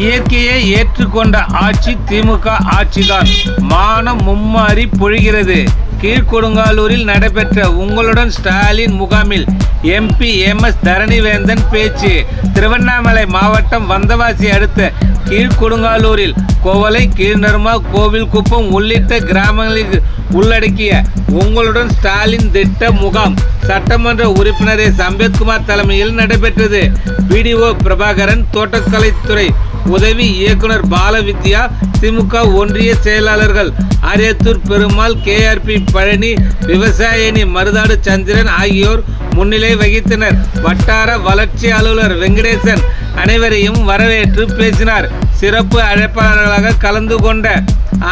இயற்கையை ஏற்றுக்கொண்ட ஆட்சி திமுக ஆட்சிதான். மானம் மும்மாறி பொழிகிறது. கீழ்கொடுங்காலூரில் நடைபெற்ற உங்களுடன் ஸ்டாலின் முகாமில் எம்பி எம் எஸ் தரணிவேந்தன் பேச்சு. திருவண்ணாமலை மாவட்டம் வந்தவாசி அடுத்த கீழ்கொடுங்காலூரில் கோவலை கீழ்நர்மா கோவில்குப்பம் உள்ளிட்ட கிராமங்களில் உள்ளடக்கிய உங்களுடன் ஸ்டாலின் திட்ட முகாம் சட்டமன்ற உறுப்பினர் எஸ். அம்பேத்குமார் தலைமையில் நடைபெற்றது. பிடிஓ பிரபாகரன் தோட்டக்கலைத்துறை உதவி இயக்குனர் பாலவித்யா திமுக ஒன்றிய செயலாளர்கள் ஆரியத்தூர் பெருமாள் கேஆர்பி பழனி விவசாயினி மருதாடு சந்திரன் ஆகியோர் முன்னிலை வகித்தனர். வட்டார வளர்ச்சி அலுவலர் வெங்கடேசன் அனைவரையும் வரவேற்று பேசினார். சிறப்பு அழைப்பாளர்களாக கலந்து கொண்ட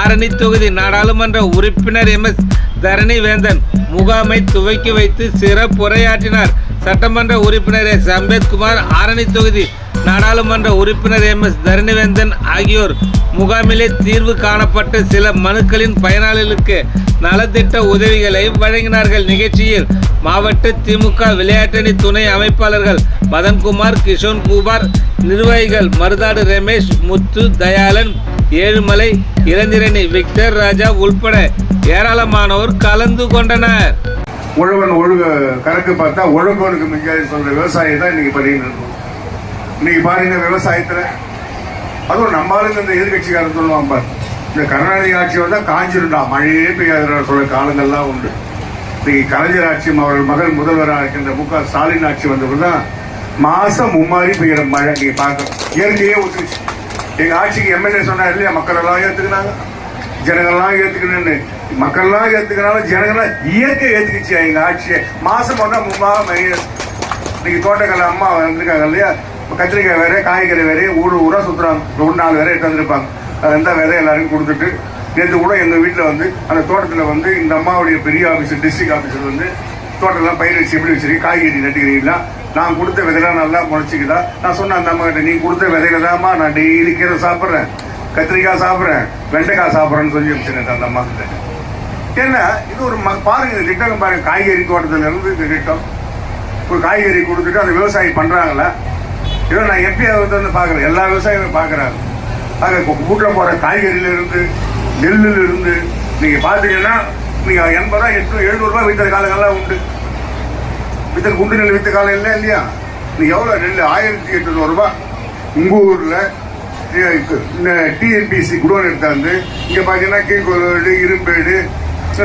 ஆரணி தொகுதி நாடாளுமன்ற உறுப்பினர் எம் எஸ் தரணிவேந்தன் முகாமை துவக்கி வைத்து சிறப்புரையாற்றினார். சட்டமன்ற உறுப்பினர் எஸ் அம்பேத்குமார் ஆரணி தொகுதி நாடாளுமன்ற உறுப்பினர் எம். எஸ். தரணிவேந்தன் ஆகியோர் முகாமிலே தீர்வு காணப்பட்ட சில மனுக்களின் பயனாளிகளுக்கு நலத்திட்ட உதவிகளை வழங்கினார்கள். நிகழ்ச்சியில் மாவட்ட திமுக விளையாட்டணி துணை அமைப்பாளர்கள் மதன்குமார் கிஷோன் குமார் நிர்வாகிகள் மருதாடு ரமேஷ் முத்து தயாளன் ஏழுமலை இளந்திரணி விக்டர் ராஜா உள்பட ஏராளமானோர் கலந்து கொண்டனர். உழவன் ஒழுக கணக்கு பார்த்தா உழவனுக்கு மிஞ்சாது சொல்ற விவசாயி தான் இன்னைக்கு பண்ணிட்டு இருக்கோம். இன்னைக்கு பாருங்க விவசாயத்துல அதுவும் நம்ம ஆளுங்க இந்த எதிர்கட்சிக்காரன் சொல்லுவான் பாரு. இந்த கருணாநிதி ஆட்சி வந்தா காஞ்சிருண்டா மழையே பெய்யாத சொல்ல காலங்கள்லாம் உண்டு. இன்னைக்கு கலைஞர் ஆட்சி அவர்கள் மகன் முதல்வராக இருக்கின்ற மு க ஸ்டாலின் ஆட்சி வந்தபோது தான் மாசம் மும்மாறி பெய்கிற மழை நீங்க பார்க்கணும். இயற்கையே ஒத்துச்சு எங்க ஆட்சிக்கு எம்எல்ஏ சொன்னார் இல்லையா மக்கள் எல்லாம் ஏத்துக்கினாங்க. ஜனங்கள்லாம் ஏத்துக்கணும்னு. மக்கள்லாம் ஏத்துக்கனாலும் ஜனங்கள்லாம் இயற்கை ஏத்துக்கிச்சு எங்க ஆட்சியை? மாசம் ஒன்னா மும்மா மழை இன்னைக்கு தோட்டக்கலை அம்மா வந்திருக்காங்க இல்லையா? கத்திரிக்காய் வேறு காய்கறி வேறு ஊர் ஊராக சுற்றுறாங்க ஒரு நாலு வேறு எடுத்து வந்திருப்பாங்க. அது விதை எல்லாருக்கும் கொடுத்துட்டு நேற்று கூட எங்கள் வீட்டில் வந்து அந்த தோட்டத்தில் வந்து இந்த அம்மாவுடைய பெரிய ஆஃபீஸர் டிஸ்ட்ரிக்ட் ஆஃபீஸர் வந்து தோட்டம்லாம் பயிர் வச்சு எப்படி வச்சிருக்கீங்க காய்கறி நட்டுக்கிறீங்களா? நான் கொடுத்த விதைலாம் நல்லா முளைச்சிக்குதா? நான் சொன்னேன் அந்த அம்மா கிட்ட நீ கொடுத்த விதையில தான்மா நான் டெய்லி கீரை சாப்பிட்றேன். கத்திரிக்காய் சாப்பிட்றேன். வெண்டைக்காய் சாப்பிட்றேன்னு சொல்லி வச்சுருந்தேன் அந்த அம்மா கிட்ட ஏன்னா இது ஒரு ம- பாருங்க இந்த திட்டம் பாருங்க. காய்கறி தோட்டத்துல இருந்து இந்த திட்டம். ஒரு காய்கறி கொடுத்துட்டு அந்த விவசாயி பண்றாங்களா? இதோ நான் எப்பயாவது வந்து பார்க்குறேன். எல்லா விவசாயிகளும் பார்க்குறாங்க. ஆக வீட்டுல போற காய்கறியில இருந்து நெல்லுல இருந்து நீங்கள் பாத்தீங்கன்னா எண்பது ரூபா எட்டு எழுநூறுபா விற்ற காலங்கள்லாம் உண்டு. வித்த குண்டு நெல் வித்த காலம் இல்லை இல்லையா? நீ எவ்வளோ நெல் ஆயிரத்தி எட்நூறுபா உங்கள் ஊரில் டிஎன்பிசி குடோன் எடுத்தாந்து இங்கே பார்த்தீங்கன்னா கீழ்கோளோடு இரும்பேடு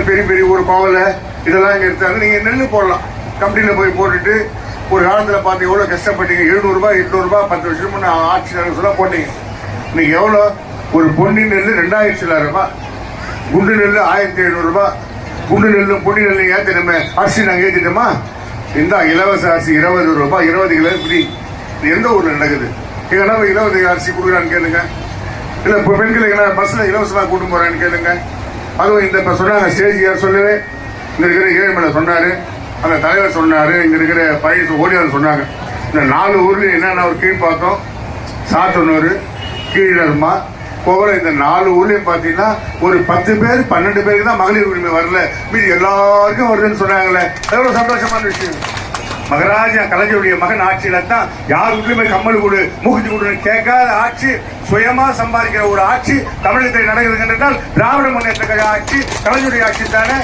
பெரிய பெரிய ஒரு கோவலை இதெல்லாம் இங்கே எடுத்தாங்க நீங்கள் நெல் போடலாம். கம்பெனியில் போய் போட்டுட்டு ஒரு காலத்தில் பார்த்து எவ்வளோ கஷ்டப்பட்டீங்க? எழுநூறு ரூபாய் எட்நூறு ரூபாய் பத்து வருஷம் முன்ன ஆட்சி சொல்ல போட்டீங்க இன்னைக்கு எவ்வளோ ஒரு பொன்னி நெல் ரெண்டாயிரத்தி சில்லாயிரம் ரூபாய். குண்டு நெல் ஆயிரத்தி எழுநூறுபா குண்டு நெல்லும் பொன்னி நெல்லும் ஏற்றி நம்ம அரிசி நாங்கள் ஏற்றிட்டோமா இந்த இலவச அரிசி இருபது ரூபாய் இருபது கிலோ இப்படி. இது எந்த ஊரில் நடக்குது? எங்க நம்ம இலவச அரிசி கொடுக்குறான்னு கேளுங்க. இல்லை இப்போ பெண்கள் எங்கன்னா பஸ்ஸில் இலவசமாக கூட்டு போகிறான்னு கேளுங்க. அதுவும் இந்த இப்போ சொன்னாங்க ஸ்டேஜ் யார் சொல்லவே. இந்த இருக்கிற ஏழுமலை சொன்னார். அந்த தலைவர் சொன்னாரு இங்க இருக்கிற பழைய ஓடியார் சொன்னாங்க. இந்த நாலு ஊர்ல என்னென்ன ஒரு கீழ் சாத்தனூர் கீழர்மா போகிற இந்த நாலு ஊர்லயும் பாத்தீங்கன்னா ஒரு பத்து பேர் பன்னெண்டு பேருக்கு தான் மகளிர் உரிமை வரல. மீதி எல்லாருக்கும் வருதுன்னு சொன்னாங்களே. எவ்வளவு சந்தோஷமான விஷயம். மகராஜா கலைஞருடைய மகன் ஆட்சியில தான் யார் வீட்லயுமே கம்மல் கொடு மூக்குத்தி கொடுன்னு கேட்காத ஆட்சி சுயமா சம்பாதிக்கிற ஒரு ஆட்சி தமிழகத்தில் நடக்குது என்றால் திராவிட முன்னேற்ற கழக ஆட்சி கலைஞருடைய ஆட்சி தானே?